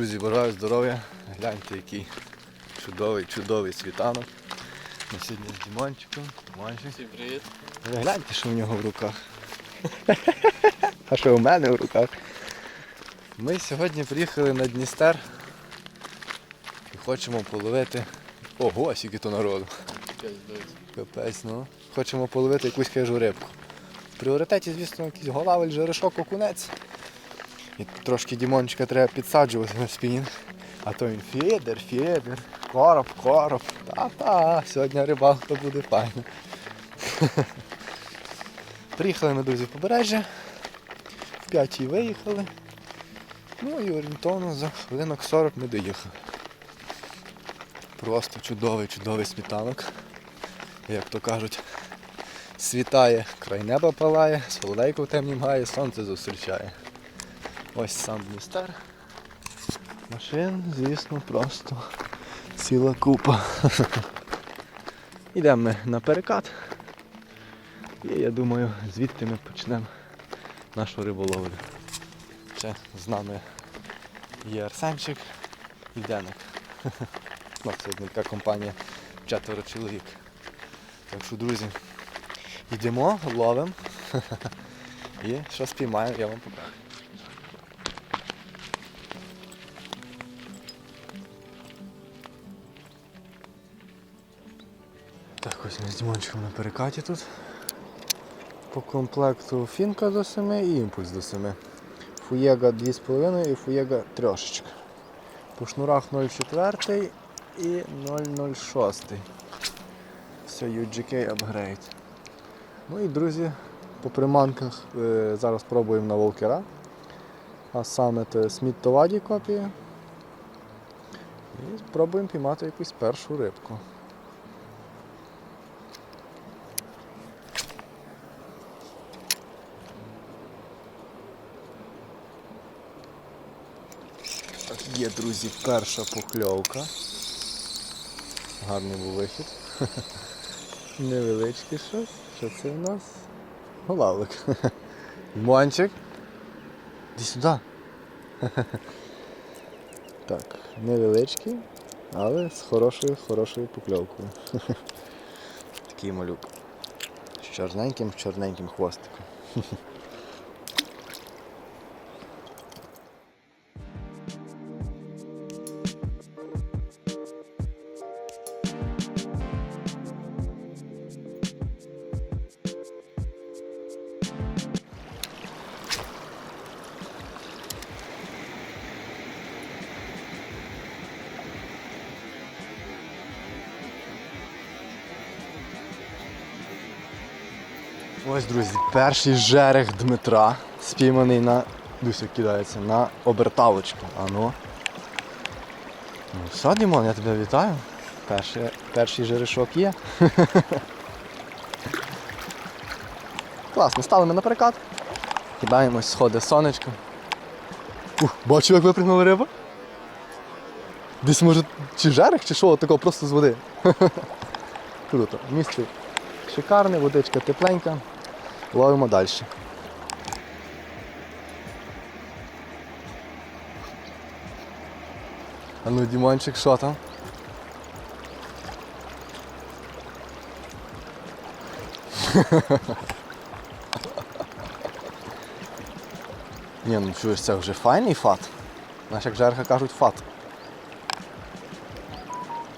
Друзі, бажаю здоров'я. Гляньте, який чудовий, чудовий світанок. Ми сьогодні з Дімончиком. Дімончик. Всім привіт. Ви гляньте, що в нього в руках. А що у мене в руках? Ми сьогодні приїхали на Дністер і хочемо половити. Ого, скільки то народу. Капець, ну. Хочемо половити якусь хижу рибку. В пріоритеті, звісно, якийсь голавель, жерешок, окунець. І трошки Дімончика треба підсаджувати на спінінг. А то він фідер, фідер, короб, короб. Та-та, сьогодні рибалка буде файна. Приїхали ми, друзі, в побережжя. В п'ятій виїхали. Ну і орієнтовно за хвилинок 40 ми доїхали. Просто чудовий, чудовий смітанок як то кажуть, світає, край неба палає, соловейко в темні гає, сонце зустрічає. Ось сам Дністер. Машин, звісно, просто ціла купа. Йдемо ми на перекат. І я думаю, звідти ми почнемо нашу риболовлю. Ще з нами є Арсенчик і Деник. Ну, це така компанія четверо чоловік. Так що, друзі, йдемо, ловимо. І що спіймаємо, я вам покажу. Так, ось ми з Дімончиком на перекаті тут. По комплекту фінка до 7 і імпульс до 7. Фуєга 2,5 і фуєга трошечка. По шнурах 0,4 і 0,06. Все, UGK Upgrade. Ну і друзі, по приманках е, зараз пробуємо на волкера. А саме це сміттоваді копія. І спробуємо піймати якусь першу рибку. Є, друзі, перша покльовка. Гарний був вихід. Невеличкий щось. Що це в нас? Голавлик. Мончик. Іди сюди. Так, невеличкий, але з хорошою, хорошою покльовкою. Такий малюк. З чорненьким, чорненьким хвостиком. Друзі, перший жерех Дмитра, спійманий на. Дуся кидається на оберталочку. А ну. Все, Дімон, я тебе вітаю. Перший, перший жерешок є. Класно, стали ми на перекат. Кидаємось, сходить сонечко. Ух, бачу, як випрыгнула риба. Десь може чи жерех, чи що, такого просто з води. Круто. Місце шикарне, водичка тепленька. Ловимо далі. А ну, Дімончик, що там? Ні, ну чуєш, це вже файний фат. Знаєш, як жерха кажуть фат.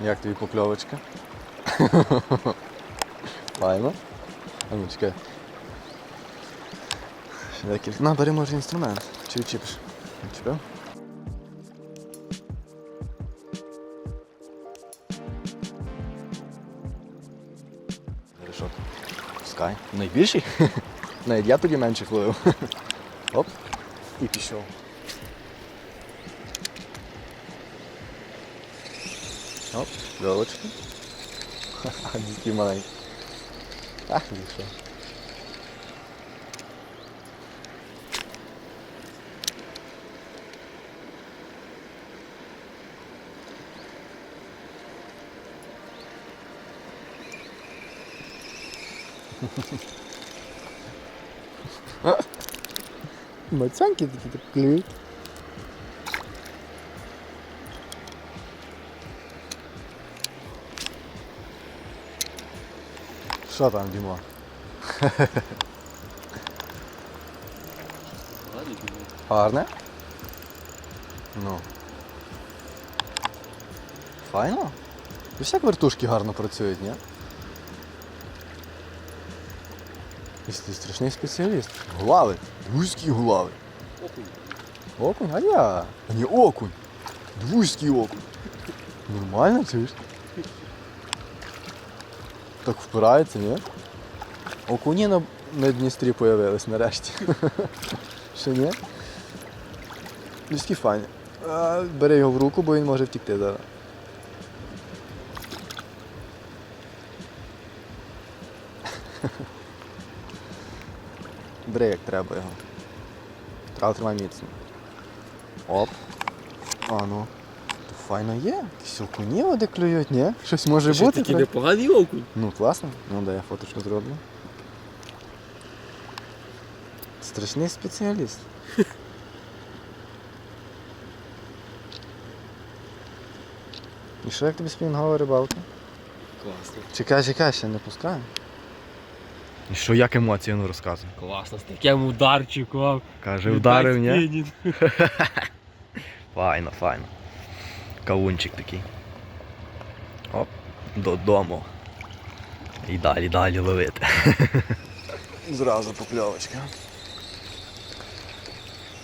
Як тобі покльовочка? Файно. А ну чекай. Декілька. На, бери може інструмент. Чи відчіпиш? Відчіпив? Решок. Пускай. Найбільший? Навіть я тоді менше ловив. Оп. І пішов. Оп, долочка. Ха-ха, маленький. Ах, вийшов. Мацанки такі так клюють. Що там, Діма? Гарне? Ну. Файно? І всяк вертушки гарно працюють, ні? Ти страшний спеціаліст. Глави. Двузький глави. Окунь? Окунь? А я. А не окунь. Двузький окунь. Нормально чуєш? Так впирається, ні? Окуні на, на Дністрі появились нарешті. Ще ні? Людські файні. Бери його в руку, бо він може втікти зараз. Бери як треба його. Треба тримай міцно. Оп. А ну. Файно є. Якісь окуні води клюють, ні? Щось може Ще бути. такий треба- непоганий окунь. Ну, класно. Ну, да, я фоточку зроблю. Страшний спеціаліст. І що як тобі спінгова рибалка? Класно. Чекай, чекай, ще не пускаємо. І що, як емоції, ну розказуй. Класно, з таким ударчиком. Каже, Віддай спінінг. Файно, файно. Кавунчик такий. Оп, додому. І далі, далі ловити. Зразу покльовочка.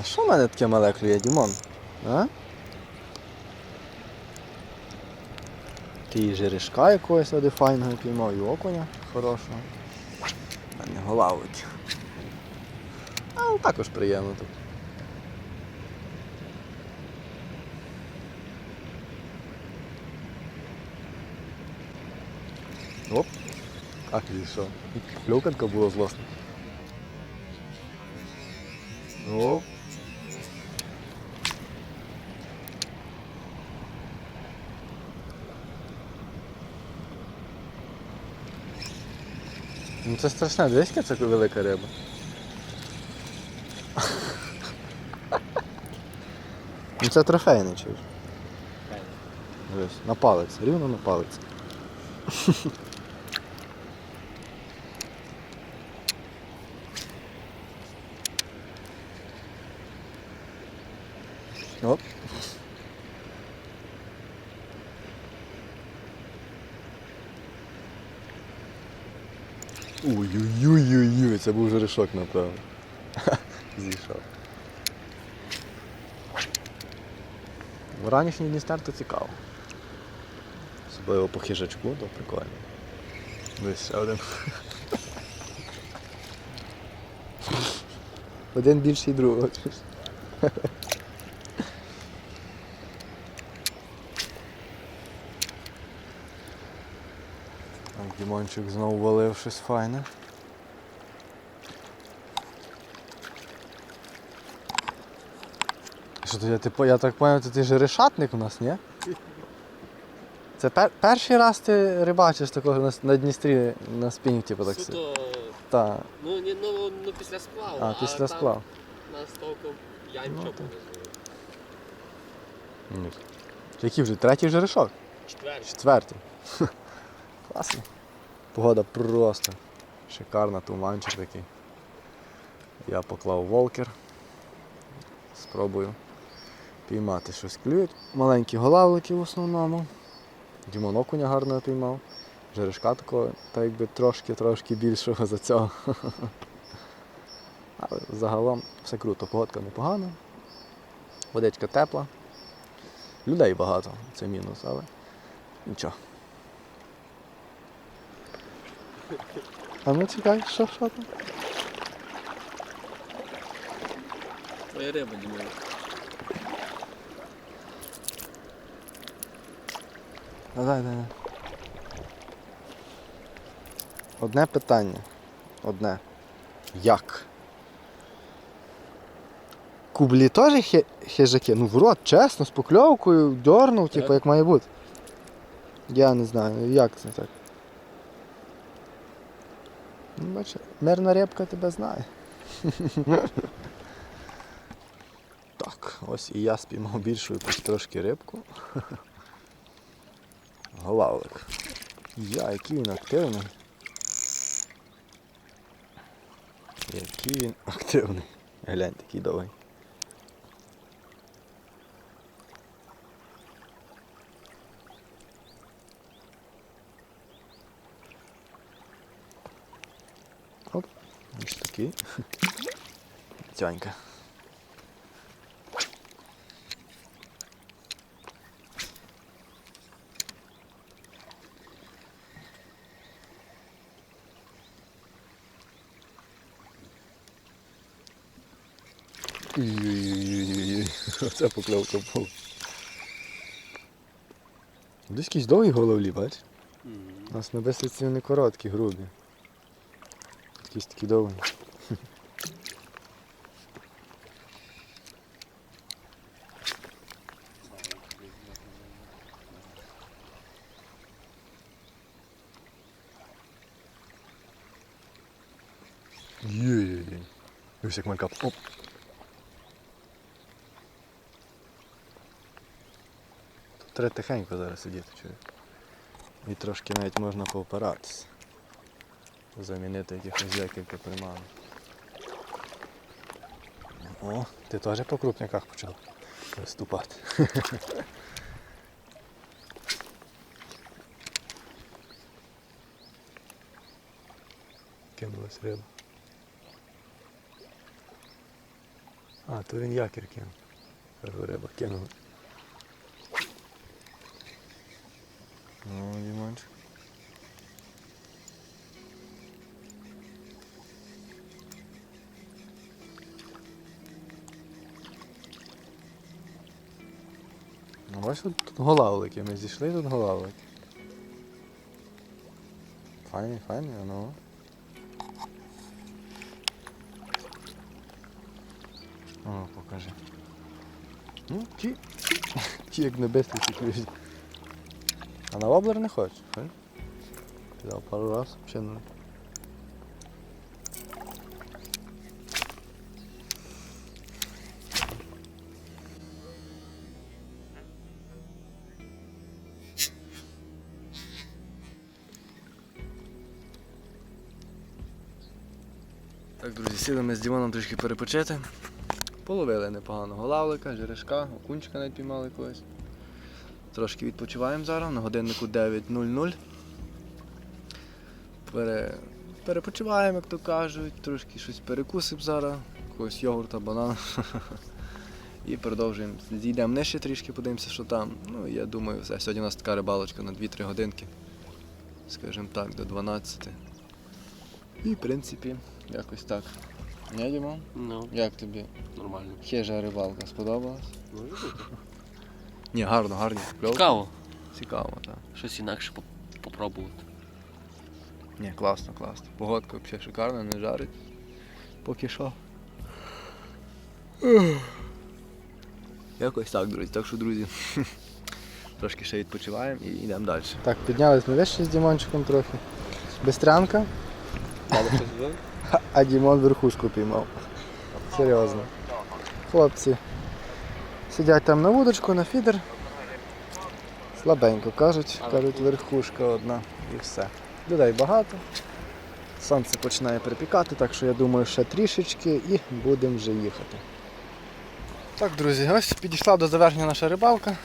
А що в мене таке мале клює, Дімон? А? Ти і жерешка якогось води файного піймав, і окуня хорошого. А не голавить. А також приємно тут. Оп. А, пішов. Клюканка була злосна. Оп. Ну це страшна, дивись, це велика риба. Ну це трофейний чуєш. Дивись, на палець, рівно на палець. Оп. Це був жерешок, напевно. Зійшов. Вранішній Дністер то цікаво. Особливо по хижачку, то прикольно. Десь ще один. Один більший другого. Так, Дімончик знову валив щось файне. Що я, типу, я так пам'ятаю, то ти ж решатник у нас, ні? Це пер- перший раз ти рибачиш такого на, на Дністрі на спінг, типу так. Суто, Та, ну, ні, ну, ну після сплаву. а, після сплав. Там, на стовку я Ну, нічого так. не знаю. Який вже? Третій жерешок? Четвертий. Четвертий. Класно. Погода просто шикарна, туманчик такий. Я поклав волкер. Спробую піймати щось клюють. Маленькі голавлики в основному. Дімон окуня гарно піймав. Жерешка такого, так якби трошки-трошки більшого за цього. Але загалом все круто, погодка непогана. Водичка тепла. Людей багато, це мінус, але нічого. А ну чекай, що, що там? Твоя риба, Дімон. Дай, дай. Одне питання. Одне. Як? Кублі теж хи- хижаки? Ну в рот, чесно, з покльовкою, дьорнув, типу, як має бути. Я не знаю, як це так. Ну, бачиш, мирна рибка тебе знає. так, ось і я спіймав більшу якусь трошки рибку. Голавлик. Я, який він активний. Який він активний. Глянь, такий довгий. Оп, ось такий. Тянька. Ой-ой-ой, оце покльовка була. Десь якісь довгі головлі, бач? У нас на бесиці вони короткі, грубі. Якісь такі довгі. Є-є-є. Ось як малька. Оп. Треба тихенько зараз сидіти, чую. І трошки навіть можна поопиратися. Замінити якихось декілька приманок. О, ти теж по крупняках почав виступати. Кинулась риба. А, то він якір кинув. Риба кинула. Ну, Дімончик. Ну, бачиш, тут, голавлики. Ми зійшли тут голавлики. Файні, файні, ну. О, покажи. Ну, ті. Ті як небесні ці клюють. А на воблер не хочеш? Кидав пару раз, ще не. Так, друзі, сіли ми з Дімоном трішки перепочити. Половили непоганого лавлика, жерешка, окунчика навіть піймали когось. Трошки відпочиваємо зараз, на годиннику 9.00. Пере... Перепочиваємо, як то кажуть, трошки щось перекусимо зараз, якогось йогурта, банана. І продовжуємо. Зійдемо нижче трішки, подивимося, що там. Ну, я думаю, все. Сьогодні у нас така рибалочка на 2-3 годинки. Скажімо так, до 12. І в принципі, якось так. Не, Дімон? Ну, Як тобі нормально. хижа рибалка сподобалась? Бути. Ні, гарно, гарні. покльовки. Цікаво. Цікаво, так. Щось інакше поп- попробувати. Ні, класно, класно. Погодка взагалі шикарна, не жарить. Поки що. Якось так, друзі. Так що, друзі, трошки ще відпочиваємо і йдемо далі. Так, піднялись ми вище з Дімончиком трохи. Бестрянка, а Дімон верхушку піймав. Серйозно. Хлопці сидять там на вудочку, на фідер. Слабенько кажуть, кажуть, верхушка одна і все. Людей багато. Сонце починає припікати, так що я думаю, ще трішечки і будемо вже їхати. Так, друзі, ось підійшла до завершення наша рибалка.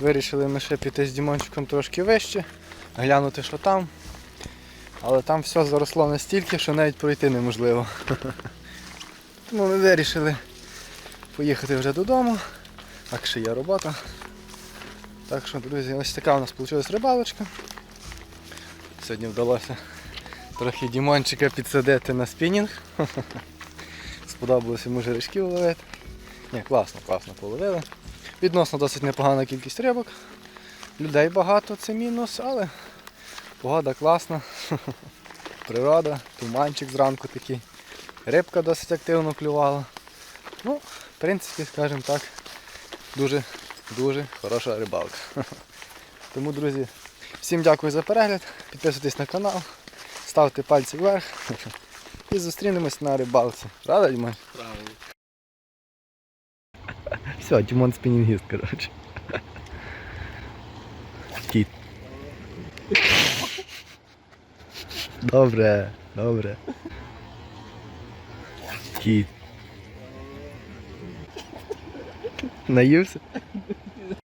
Вирішили ми ще піти з Дімончиком трошки вище, глянути, що там. Але там все заросло настільки, що навіть пройти неможливо. Тому ми вирішили поїхати вже додому. Так ще є робота. Так що, друзі, ось така у нас вийшла рибалочка. Сьогодні вдалося трохи Дімончика підсадити на спінінг. Сподобалося йому жерешків ловити. Ні, класно, класно половили. Відносно досить непогана кількість рибок. Людей багато, це мінус, але погода класна. Природа, туманчик зранку такий. Рибка досить активно клювала. Ну, принципі, скажімо так, дуже, дуже хороша рибалка. Тому, друзі, всім дякую за перегляд. Підписуйтесь на канал, ставте пальці вверх і зустрінемось на рибалці. Рада, Дімон? Правильно. Все, Дімон спінінгіст, коротше. Кіт. Добре, добре. Кіт. Наївся?